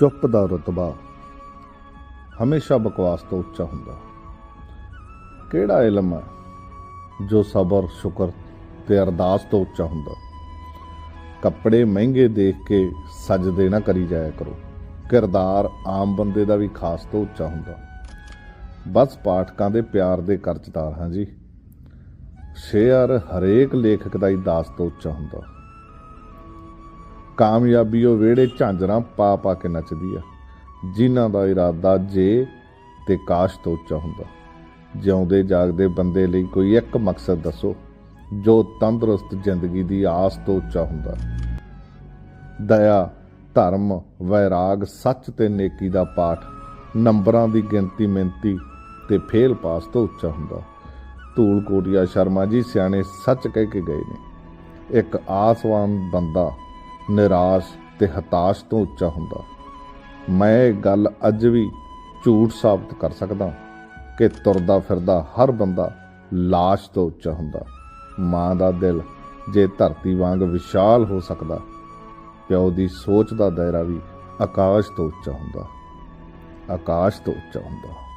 ਚੁੱਪ ਦਾ ਰਤਬਾ ਹਮੇਸ਼ਾ ਬਕਵਾਸ ਤੋਂ ਉੱਚਾ ਹੁੰਦਾ। ਕਿਹੜਾ ਇਲਮ ਹੈ ਜੋ ਸਬਰ, ਸ਼ੁਕਰ ਤੇ ਅਰਦਾਸ ਤੋਂ ਉੱਚਾ ਹੁੰਦਾ? ਕੱਪੜੇ ਮਹਿੰਗੇ ਦੇਖ ਕੇ ਸਜਦੇ ਨਾ ਕਰੀ ਜਾਇਆ ਕਰੋ। ਕਿਰਦਾਰ ਆਮ ਬੰਦੇ ਦਾ ਵੀ ਖਾਸ ਤੋਂ ਉੱਚਾ ਹੁੰਦਾ। ਬਸ ਪਾਠਕਾਂ ਦੇ ਪਿਆਰ ਦੇ ਕਰਜ਼ਦਾਰ ਹਾਂ ਜੀ। ਸ਼ੇਅਰ ਹਰੇਕ ਲੇਖਕ ਦਾ ਹੀ ਦਾਸ ਤੋਂ ਉੱਚਾ ਹੁੰਦਾ। ਕਾਮਯਾਬੀ ਉਹ ਵਿਹੜੇ ਝਾਂਜਰਾਂ ਪਾ ਪਾ ਕੇ ਨੱਚਦੀ ਆ। ਜਿਨ੍ਹਾਂ ਦਾ ਇਰਾਦਾ ਜੇ ਤੇ ਕਾਸ਼ ਤੋਂ ਉੱਚਾ ਹੁੰਦਾ। ਜਿਉਂਦੇ ਜਾਗਦੇ ਬੰਦੇ ਲਈ ਕੋਈ ਇੱਕ ਮਕਸਦ ਦੱਸੋ, ਜੋ ਤੰਦਰੁਸਤ ਜ਼ਿੰਦਗੀ ਦੀ ਆਸ ਤੋਂ ਉੱਚਾ ਹੁੰਦਾ। ਦਇਆ, ਧਰਮ, ਵੈਰਾਗ, ਸੱਚ ਤੇ ਨੇਕੀ ਦਾ ਪਾਠ, ਨੰਬਰਾਂ ਦੀ ਗਿਣਤੀ ਮਿੰਤੀ ਤੇ ਫੇਲ ਪਾਸ ਤੋਂ ਉੱਚਾ ਹੁੰਦਾ। ਧੂਲ ਕੋਟਿਆ ਸ਼ਰਮਾ ਜੀ ਸਿਆਣੇ ਸੱਚ ਕਹਿ ਕੇ ਗਏ ਨੇ। ਇੱਕ ਆਸਵਾਨ ਬੰਦਾ ਨਿਰਾਸ਼ ਤੇ ਹਤਾਸ਼ ਤੋਂ ਉੱਚਾ ਹੁੰਦਾ। ਮੈਂ ਇਹ ਗੱਲ ਅੱਜ ਵੀ ਝੂਠ ਸਾਬਤ ਕਰ ਸਕਦਾ ਕਿ ਤੁਰਦਾ ਫਿਰਦਾ ਹਰ ਬੰਦਾ ਲਾਸ਼ ਤੋਂ ਉੱਚਾ ਹੁੰਦਾ। ਮਾਂ ਦਾ ਦਿਲ ਜੇ ਧਰਤੀ ਵਾਂਗ ਵਿਸ਼ਾਲ ਹੋ ਸਕਦਾ, ਪਿਓ ਦੀ ਸੋਚ ਦਾ ਦਾਇਰਾ ਵੀ ਆਕਾਸ਼ ਤੋਂ ਉੱਚਾ ਹੁੰਦਾ। ਆਕਾਸ਼ ਤੋਂ ਉੱਚਾ ਹੁੰਦਾ।